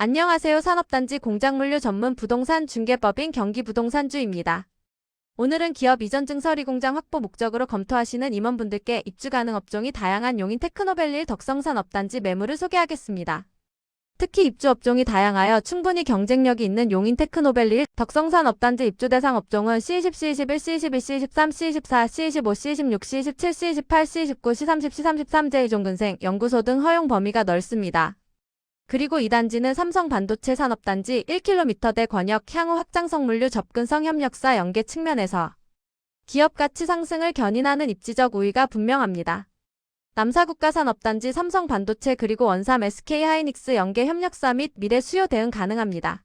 안녕하세요. 산업단지 공작물류 전문 부동산 중개법인 경기부동산주입니다. 오늘은 기업 이전 증서리 공장 확보 목적으로 검토하시는 임원분들께 입주 가능 업종이 다양한 용인 테크노밸리 덕성산업단지 매물을 소개하겠습니다. 특히 입주 업종이 다양하여 충분히 경쟁력이 있는 용인 테크노밸리 덕성산업단지 입주 대상 업종은 C20, C21, C21, C23, C24, C25, C26, C27, C28, C29, C30, C33제 이종근생, 연구소 등 허용 범위가 넓습니다. 그리고 이 단지는 삼성 반도체 산업단지 1km대 권역 향후 확장성 물류 접근성 협력사 연계 측면에서 기업 가치 상승을 견인하는 입지적 우위가 분명합니다. 남사국가 산업단지 삼성 반도체 그리고 원삼 SK 하이닉스 연계 협력사 및 미래 수요 대응 가능합니다.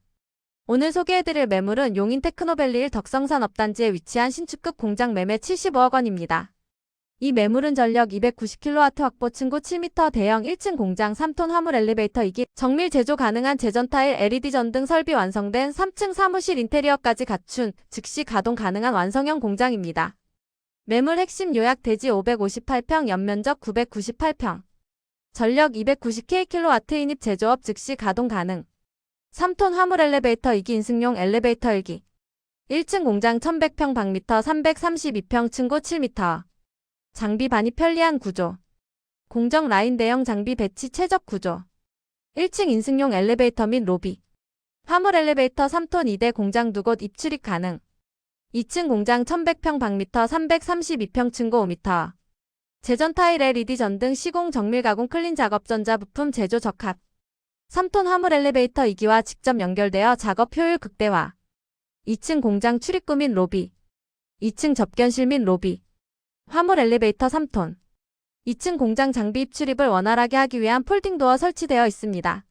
오늘 소개해드릴 매물은 용인 테크노밸리 1 덕성산업단지에 위치한 신축급 공장 매매 75억 원입니다. 이 매물은 전력 290kW 확보 층고 7m 대형 1층 공장 3톤 화물 엘리베이터 2기, 정밀 제조 가능한 제전 타일 LED 전등 설비 완성된 3층 사무실 인테리어까지 갖춘 즉시 가동 가능한 완성형 공장입니다. 매물 핵심 요약 대지 558평 연면적 998평. 전력 290kW 인입 제조업 즉시 가동 가능. 3톤 화물 엘리베이터 2기 인승용 엘리베이터 1기. 1층 공장 1100평 방미터 332평 층고 7m. 장비 반입 편리한 구조. 공정 라인 대형 장비 배치 최적 구조. 1층 인승용 엘리베이터 및 로비. 화물 엘리베이터 3톤 2대 공장 두 곳 입출입 가능. 2층 공장 1100평 방미터 332평 층고 5m. 제전 타일 LED 전등 시공 정밀 가공 클린 작업 전자 부품 제조 적합. 3톤 화물 엘리베이터 2기와 직접 연결되어 작업 효율 극대화. 2층 공장 출입구 및 로비. 2층 접견실 및 로비. 화물 엘리베이터 3톤. 2층 공장 장비 입출입을 원활하게 하기 위한 폴딩 도어 설치되어 있습니다.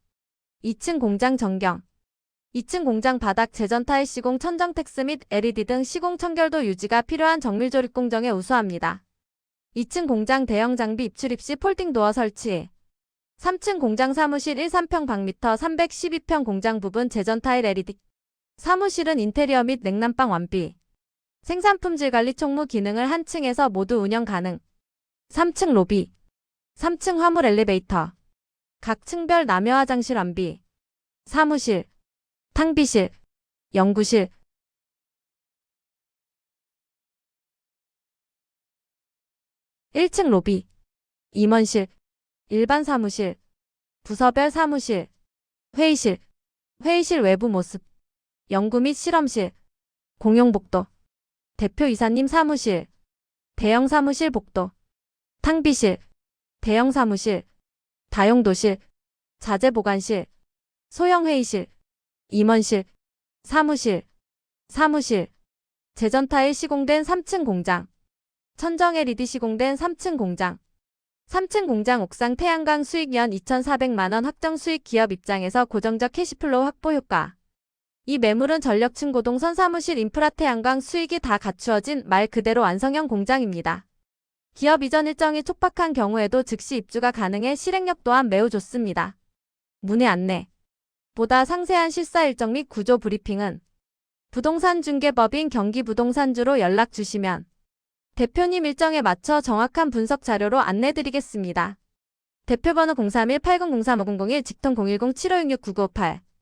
2층 공장 전경. 2층 공장 바닥 제전 타일 시공 천정 텍스 및 LED 등 시공 청결도 유지가 필요한 정밀 조립 공정에 우수합니다. 2층 공장 대형 장비 입출입 시 폴딩 도어 설치. 3층 공장 사무실 13평 방미터 312평 공장 부분 제전 타일 LED. 사무실은 인테리어 및 냉난방 완비. 생산품질 관리 총무 기능을 한 층에서 모두 운영 가능. 3층 로비. 3층 화물 엘리베이터. 각 층별 남녀 화장실 완비. 사무실. 탕비실. 연구실. 일층 로비. 임원실. 일반 사무실. 부서별 사무실. 회의실. 회의실 외부 모습. 연구 및 실험실. 공용복도. 대표 이사님 사무실, 대형 사무실 복도, 탕비실, 대형 사무실, 다용도실, 자재 보관실, 소형 회의실, 임원실, 사무실, 사무실, 제전 타일 시공된 3층 공장, 천정 LED 시공된 3층 공장, 3층 공장 옥상 태양광 수익 연 2,400만원 확정 수익 기업 입장에서 고정적 캐시플로우 확보 효과. 이 매물은 전력층 고동선 사무실 인프라 태양광 수익이 다 갖추어진 말 그대로 완성형 공장입니다. 기업 이전 일정이 촉박한 경우에도 즉시 입주가 가능해 실행력 또한 매우 좋습니다. 문의 안내. 보다 상세한 실사 일정 및 구조 브리핑은 부동산 중개법인 경기부동산주로 연락 주시면 대표님 일정에 맞춰 정확한 분석 자료로 안내드리겠습니다. 대표번호 031-8003-5001 직통 010-7566-9958